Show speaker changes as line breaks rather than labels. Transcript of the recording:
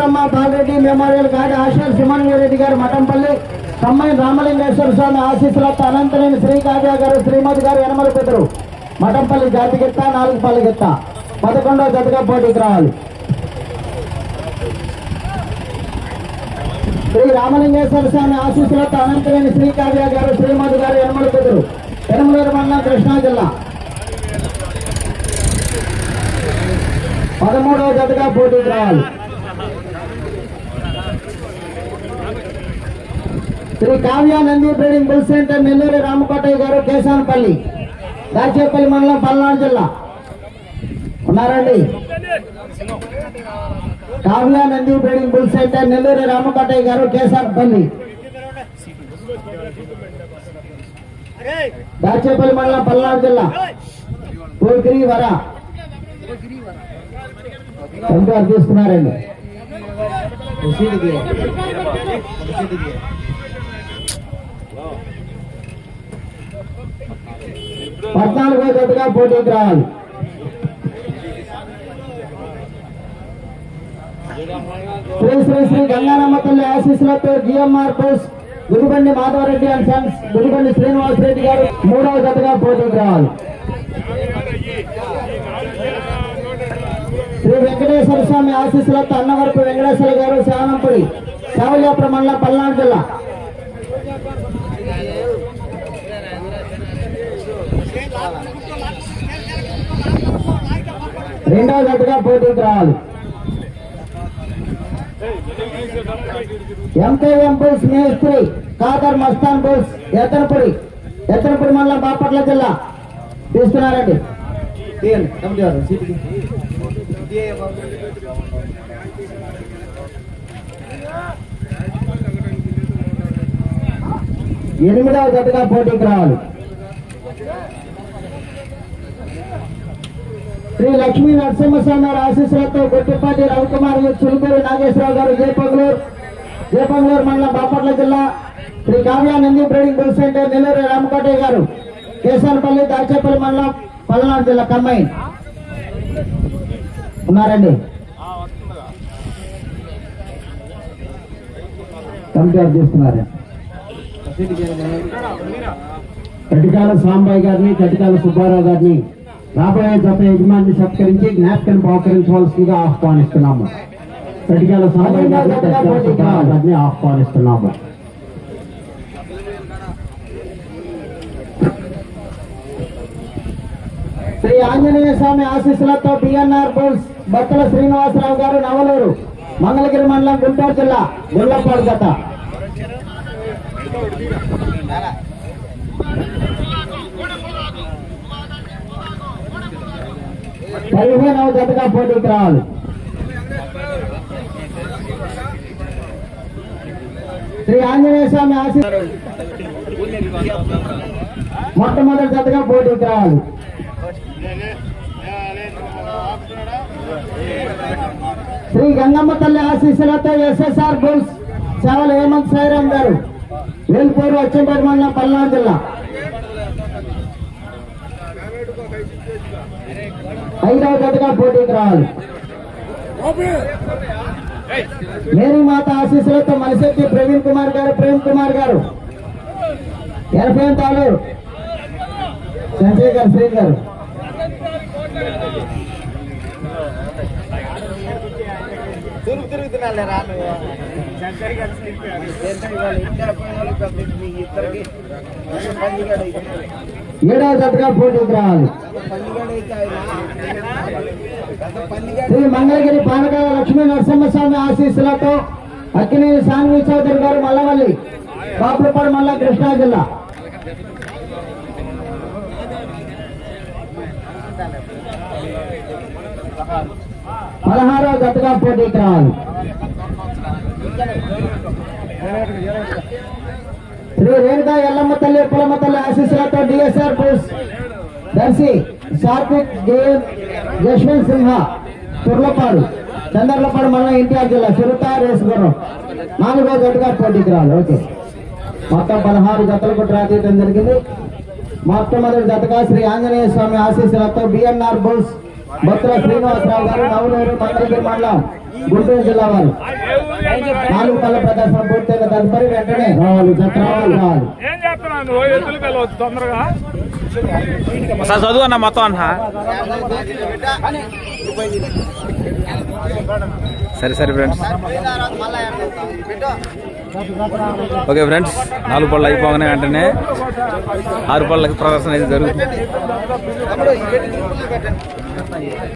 Eshwaramma Bala Reddy memorial గాడి ఆశీర్ సింహంగిరెడ్డి గారు మఠంపల్లి తమ్మని రామలింగేశ్వర స్వామి ఆశీస్సులతో అనంతరేని శ్రీ కావ్య గారు శ్రీమతి గారు ఎనమల పెద్దరు మఠంపల్లి జాతికెత్త నాలుగు పల్లికెత్త పదకొండవ జతగా పోటీకి రావాలి. శ్రీ రామలింగేశ్వర స్వామి ఆశీస్సులతో అనంతరేని శ్రీ కావ్య గారు శ్రీమతి గారు ఎనమల పెద్దరు ఎనమలూరు మండలం కృష్ణా జిల్లా. పదమూడవ జతగా పోటీకి రావాలి. Shri Kavya Nandi breeding bull centre Nellore Ramakotaiah garu Kesanapalli Dachepalli మండలం పల్నాడు జిల్లా. ఉన్నారండి? Kavya Nandi breeding bull centre Nellore Ramakotaiah garu Kesanapalli. Dachepalli మండలం పల్నాడు జిల్లా. పూర్గిరి వర ఎంపీఆర్ తీసుకున్నారండి. పద్నాలుగో జతగా పోటీకి రావాలి. శ్రీ శ్రీ శ్రీ గంగానమ్మ తల్లి ఆశీస్సులతో GMR Bose Gudibandi Madhavareddy and sons Gudibandi Srinivas Reddy garu మూడవ జతగా పోటీకి రావాలి. శ్రీ వెంకటేశ్వర స్వామి ఆశీస్సులతో అన్నవరపు వెంకటేశ్వర గారు శానంపుడి శావల్యాపురం మండలం పల్నాడు జిల్లా. రెండవ జతగా పోటీకి రావాలి. ఎంకేఎం బుల్స్ మేస్త్రి కాదర్ మస్తాన్ బుల్స్ ఎత్తనపూడి ఎత్తనపూడి మండలం బాపట్ల జిల్లా. తీస్తున్నారండి. ఎనిమిదవ జతగా పోటీకి రావాలి. శ్రీ లక్ష్మీ నరసింహస్వామి వారి ఆశీస్సులతో గొట్టిపాటి రవికుమార్ చులుకూరు నాగేశ్వరరావు గారు జయపంగళూరు జయపంగళూరు మండలం బాపట్ల జిల్లా? Shri Kavya Nandi breeding bull centre Nellore Ramakotaiah garu. Kesanapalli Dachepalli మండలం పల్నాడు జిల్లా కమ్మాయి ఉన్నారండి? కమిటీ వారు తీసుకున్నారు కటికాల సాంబాయి గారిని కటికాల సుబ్బారావు గారిని రాబోయే జత యజమాని సత్కరించి జ్ఞాపకం బహుకరించవలసిందిగా ఆహ్వానిస్తున్నాము. సుబ్బారావు గారిని ఆహ్వానిస్తున్నాము. శ్రీ ఆంజనేయ స్వామి ఆశీస్సులతో బిఎన్ఆర్ బోల్స్ బత్తల శ్రీనివాసరావు గారు నవలూరు మంగళగిరి మండలం గుంటూరు జిల్లా గుల్లపాడు గత పదిహేనవ జతగా పోటీకి రావాలి. శ్రీ ఆంజనేయ స్వామి ఆశీ మొట్టమొదటి జతగా పోటీకి రావాలి. శ్రీ గంగమ్మ తల్లి ఆశీస్సులతో ఎస్ఎస్ఆర్ బుల్స్ సేవలు హేమంత్ సాయిరామ్ గారు వేల్పూరు వచ్చేపేట మండలం పల్నాడు జిల్లా. ఐదవ జతగా పోటీకి రావాలి. మేరీ మాత ఆశీస్సులతో మలిశెట్టి ప్రవీణ్ కుమార్ గారు ప్రేమ్ కుమార్ గారు. ఎనభై తాలు సంజయ్ గారు శ్రీ గారు
తిరుగు తిరుగుతున్నాలే రాను. శంకర్ గారు ఇద్దరికి పందిగాడు
ఏడవ జతగా పోటీకి రావాలి
పందిగాడు అయితే ఆయన పందిగాడు
శ్రీ మంగళగిరి పానకాల లక్ష్మీ నరసింహస్వామి ఆశీస్సులతో అక్కినేని సాన్వి చౌదరి గారు మల్లవల్లి బాపులపాడు మల్ల కృష్ణా జిల్లా. పదహారో జతగా పోటీకి రావాలి శ్రీ రేణుకా ఎల్లమ్మ తల్లి ఉప్పలమ్మ తల్లి ఆశీస్సులతో డిఎస్ఆర్ పోస్ దర్శి సాత్విక్ జేఎన్ యశ్వంత్ సింహ తుర్లపాడు చందర్లపాడు మండలం ఎన్టీఆర్ జిల్లా చిరుత రేసు గుర్రం నాలుగో జట్టుగా పోటీకి రావాలి ఓకే. మొత్తం పదహారు జతలకు డ్రా తీయడం జరిగింది. మొట్టమొదటి జతగా శ్రీ ఆంజనేయ స్వామి ఆశీస్సులతో బిఎన్ఆర్ బుల్స్ బొత్తుల శ్రీనివాసరావు గారు నవలూరు మంగళగిరి మండలం గుంటూరు జిల్లా వారు. నాలుగు పళ్ళ ప్రదర్శన పూర్తయిన తదుపరి వెంటనే రావాలి జత రావాలి. రావాలి
చదువు అన్న మొత్తం అన్న. సరే సరే ఫ్రెండ్స్. ఓకే ఫ్రెండ్స్ నాలుగు పళ్ళు అయిపోగానే వెంటనే ఆరు పళ్ళకి ప్రదర్శన అయితే జరుగుతుంది.